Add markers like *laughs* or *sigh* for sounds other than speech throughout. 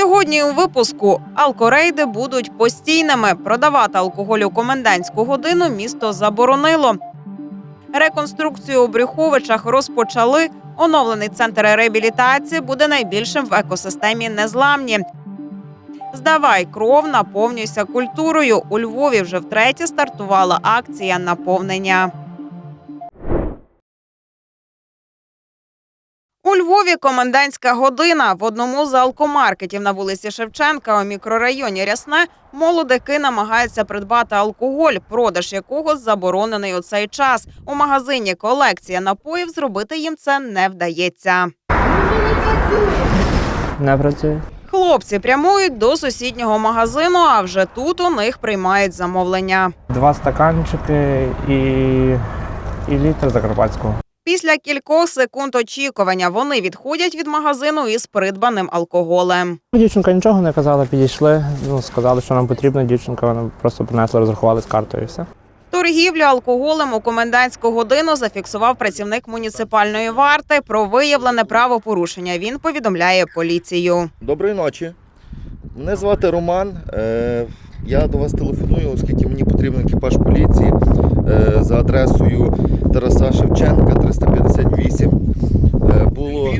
Сьогодні у випуску алкорейди будуть постійними. Продавати алкоголь у комендантську годину місто заборонило. Реконструкцію у Брюховичах розпочали. Оновлений центр реабілітації буде найбільшим в екосистемі незламні. Здавай кров, наповнюйся культурою. У Львові вже втретє стартувала акція наповнення. У Львові комендантська година в одному з алкомаркетів на вулиці Шевченка у мікрорайоні Рясне молодики намагаються придбати алкоголь, продаж якого заборонений у цей час. У магазині колекція напоїв зробити їм це не вдається. Не працює. Хлопці прямують до сусіднього магазину, а вже тут у них приймають замовлення. Два стаканчики і, і літр закарпатського. Після кількох секунд очікування вони відходять від магазину із придбаним алкоголем. Дівчинка нічого не казала, підійшли, ну, сказали, що нам потрібно. Дівчинка вона просто принесла, розрахували з картою і все. Торгівлю алкоголем у комендантську годину зафіксував працівник муніципальної варти. Про виявлене правопорушення він повідомляє поліцію. Доброї ночі. Мене звати Роман. Е, Я до вас телефоную, оскільки мені потрібен екіпаж поліції за адресою Тараса Шевченка, 358. Е, Було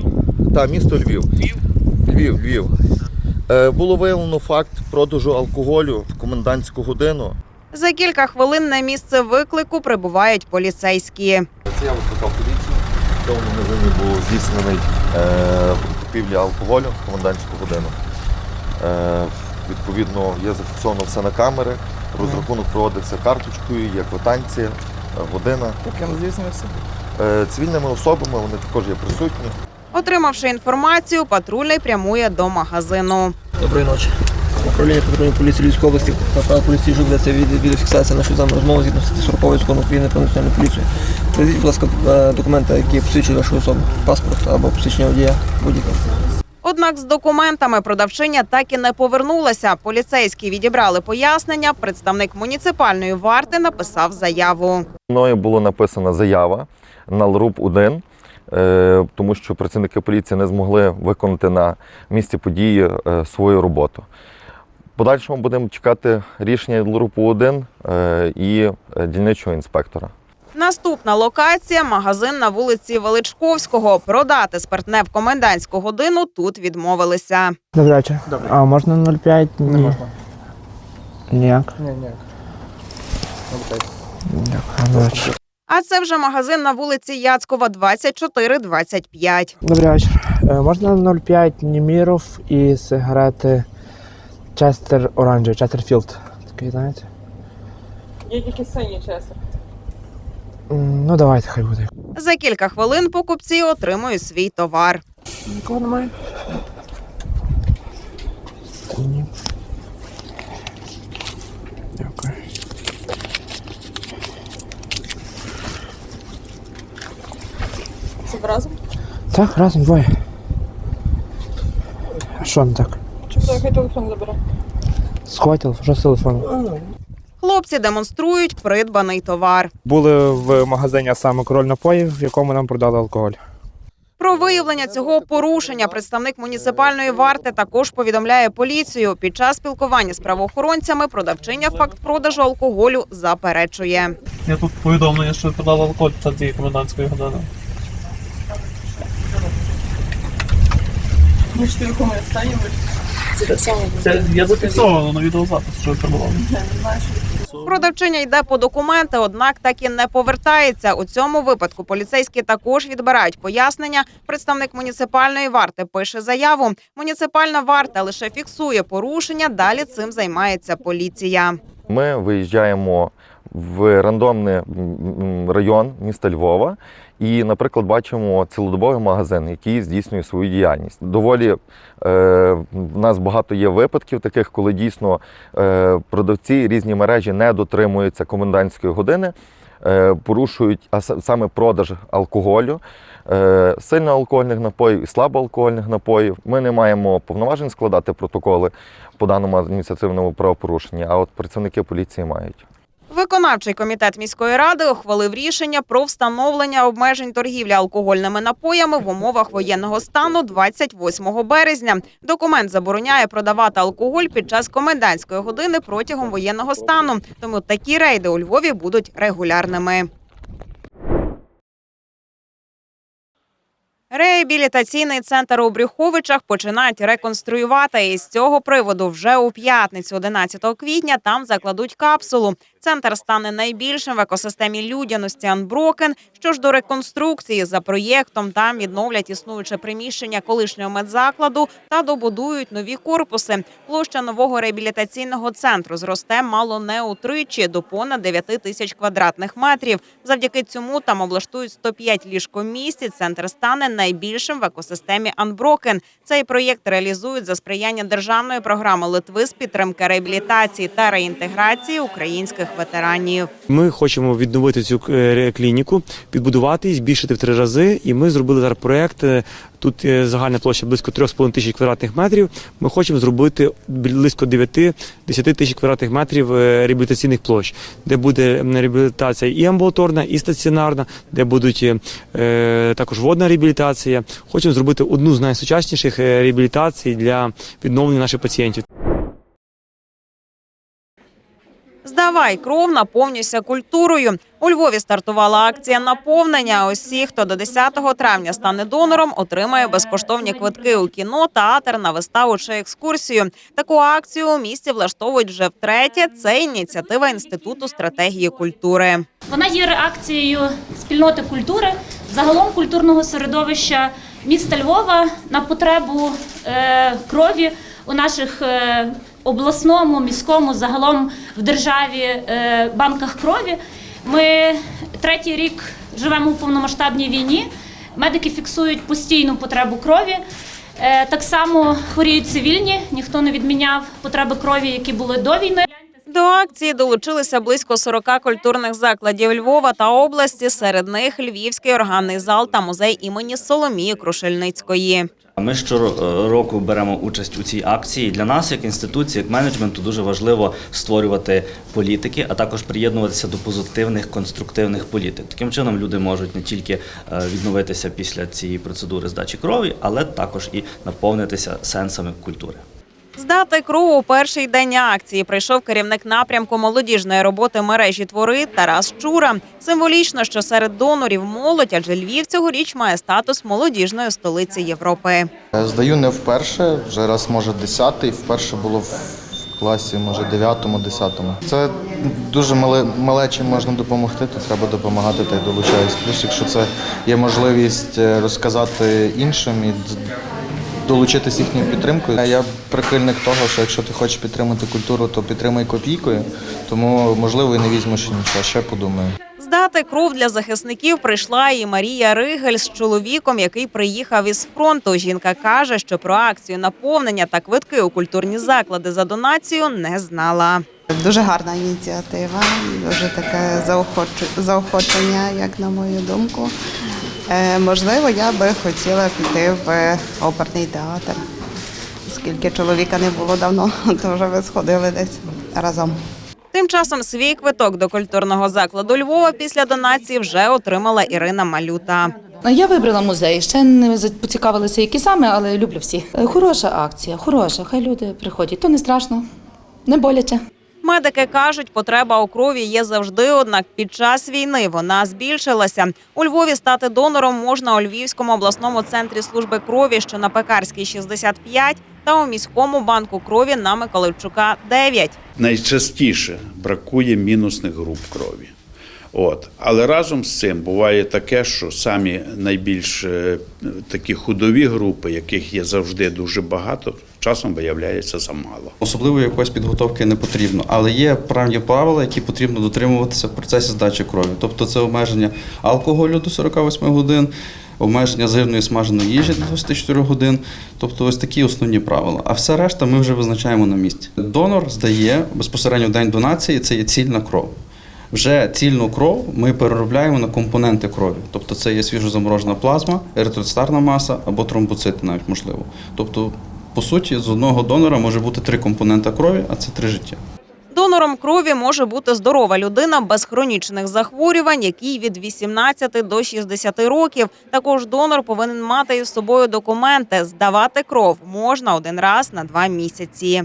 та, місто Львів. Львів, Львів. Е, Було виявлено факт продажу алкоголю в комендантську годину. За кілька хвилин на місце виклику прибувають поліцейські. Це я викликав поліцію. В цьому магазині було здійснений е, купівля алкоголю в комендантську годину. Е, відповідно, є зафіксовано все на камери. Розрахунок проводився карточкою, є квитанція, е, година. Ким здійснився? Е, цивільними особами вони також є присутні. Отримавши інформацію, патрульний прямує до магазину. Доброї ночі. Управління патрульної поліції Львівської області направ поліції ведеться від відеофіксація нашої з вами розмови згідно статті 40 закону України про національну поліцію. Приведіть, будь ласка, е, документи, які посвідчують вашу особу, паспорт або посвідчення водія будь-яке. Однак з документами продавчиня так і не повернулася. Поліцейські відібрали пояснення. Представник муніципальної варти написав заяву. Мною була написана заява на ЛРУП 1 е, тому що працівники поліції не змогли виконати на місці події е, свою роботу. Подальшому будемо чекати рішення ЛРУПу 1 е, і дільничого інспектора. Наступна локація магазин на вулиці Величковського. Продати спиртне в комендантську годину тут відмовилися. Добрий вечір. А можна 0,5? Ні. Ніяк. Ні, ні. Добрий вечір. А це вже магазин на вулиці Яцкова, 24-25. Добрий вечір. Е, Можна 0,5 Німіров і сигарети Честер Оранжевий, Честерфілд. Такий, знаєте? Є тільки сині чесно. Ну давайте, хай буде. За кілька хвилин покупці отримують свій товар. Нікого немає? Ні. Дякую. Це разом? Так, разом двоє. А що не так? Чи хто хай телефон забере? Схватив, що з телефоном? Хлопці демонструють придбаний товар. Були в магазині саме король напоїв, в якому нам продали алкоголь. Про виявлення цього порушення представник муніципальної варти також повідомляє поліцію. Під час спілкування з правоохоронцями продавчиня факт продажу алкоголю заперечує. Я тут повідомлення, що ви продали алкоголь під час цієї комендантської години. Ми ж телефон стані, це. Це я зафіксовано на відеозапис, що ви продавали. Продавчиня йде по документи, однак так і не повертається. У цьому випадку поліцейські також відбирають пояснення. Представник муніципальної варти пише заяву. Муніципальна варта лише фіксує порушення. Далі цим займається поліція. Ми виїжджаємо в рандомний район міста Львова і, наприклад, бачимо цілодобовий магазин, який здійснює свою діяльність. Доволі е, в нас багато є випадків таких, коли дійсно е, продавці різні мережі не дотримуються комендантської години. е, Порушують а саме продаж алкоголю, е, сильноалкогольних напоїв і слабоалкогольних напоїв. Ми не маємо повноважень складати протоколи по даному адміністративному правопорушенні, а от працівники поліції мають. Виконавчий комітет міської ради ухвалив рішення про встановлення обмежень торгівлі алкогольними напоями в умовах воєнного стану 28 березня. Документ забороняє продавати алкоголь під час комендантської години протягом воєнного стану. Тому такі рейди у Львові будуть регулярними. Реабілітаційний центр у Брюховичах починають реконструювати. І з цього приводу вже у п'ятницю, 11 квітня, там закладуть капсулу. Центр стане найбільшим в екосистемі людяності Анброкен. Що ж до реконструкції за проєктом, там відновлять існуюче приміщення колишнього медзакладу та добудують нові корпуси. Площа нового реабілітаційного центру зросте мало не утричі до понад 9 тисяч квадратних метрів. Завдяки цьому там облаштують 105 ліжкомісць. Центр стане найбільшим в екосистемі Анброкен. Цей проєкт реалізують за сприяння державної програми Литви з підтримки реабілітації та реінтеграції українських ветеранів. Ми хочемо відновити цю е, клініку, підбудувати її, збільшити в три рази. І ми зробили зараз проект. е, Тут е, загальна площа близько 3,5 тисяч квадратних метрів. Ми хочемо зробити близько 9-10 тисяч квадратних метрів реабілітаційних площ, де буде реабілітація і амбулаторна, і стаціонарна, де будуть е, також водна реабілітація. Хочемо зробити одну з найсучасніших реабілітацій для відновлення наших пацієнтів. Здавай кров, наповнюйся культурою. У Львові стартувала акція наповнення. Усі, хто до 10 травня стане донором, отримає безкоштовні квитки у кіно, театр, на виставу чи екскурсію. Таку акцію у місті влаштовують вже втретє. Це ініціатива інституту стратегії культури. Вона є реакцією спільноти культури, загалом культурного середовища міста Львова на потребу е, крові у наших е, обласному, міському, загалом в державі е, банках крові. Ми третій рік живемо у повномасштабній війні. Медики фіксують постійну потребу крові. Е, так само хворіють цивільні, ніхто не відміняв потреби крові, які були до війни. До акції долучилися близько 40 культурних закладів Львова та області. Серед них Львівський органний зал та музей імені Соломії Крушельницької. Ми щороку беремо участь у цій акції. Для нас, як інституції, як менеджменту, дуже важливо створювати політики, а також приєднуватися до позитивних конструктивних політик. Таким чином люди можуть не тільки е, відновитися після цієї процедури здачі крові, але також і наповнитися сенсами культури. Здати кров у перший день акції прийшов керівник напрямку молодіжної роботи мережі твори Тарас Чура. Символічно, що серед донорів молодь, адже Львів цьогоріч має статус молодіжної столиці Європи. Здаю не вперше, вже раз може десятий. Вперше було в класі, може, дев'ятому, десятому. Це дуже мале, мале можна допомогти, то треба допомагати та й долучаюсь. Плюс, якщо це є можливість е, розказати іншим і долучитись їхньою підтримкою. Я прихильник того, що якщо ти хочеш підтримати культуру, то підтримай копійкою. Тому можливо і не візьмеш нічого. Ще подумаю. Здати кров для захисників прийшла і Марія Ригель з чоловіком, який приїхав із фронту. Жінка каже, що про акцію наповнення та квитки у культурні заклади за донацію не знала. Дуже гарна ініціатива, дуже таке заохочення, як на мою думку. Е, можливо, я би хотіла піти в оперний театр, оскільки чоловіка не було давно, *laughs* то вже ви сходили десь разом. Тим часом свій квиток до культурного закладу Львова після донації вже отримала Ірина Малюта. Я вибрала музей. Ще не поцікавилася, які саме, але люблю всі. Е, Хороша акція, хороша. Хай люди приходять. То не страшно, не боляче. Медики кажуть, потреба у крові є завжди, однак під час війни вона збільшилася. У Львові стати донором можна у Львівському обласному центрі служби крові, що на Пекарській 65, та у міському банку крові на Миколивчука. 9. найчастіше бракує мінусних груп крові. От. Але разом з цим буває таке, що самі найбільш е, такі худові групи, яких є завжди дуже багато, часом виявляється замало. Особливо якоїсь підготовки не потрібно, але є певні правила, які потрібно дотримуватися в процесі здачі крові. Тобто це обмеження алкоголю до 48 годин, обмеження жирної смаженої їжі до 24 годин. Тобто ось такі основні правила. А все решта ми вже визначаємо на місці. Донор здає безпосередньо в день донації, це є цільна кров. Вже цільну кров ми переробляємо на компоненти крові. Тобто це є свіжозаморожена плазма, еритроцитарна маса або тромбоцити, навіть можливо. Тобто, по суті, з одного донора може бути три компонента крові, а це три життя. Донором крові може бути здорова людина без хронічних захворювань, якій від 18 до 60 років. Також донор повинен мати із собою документи. Здавати кров можна один раз на два місяці.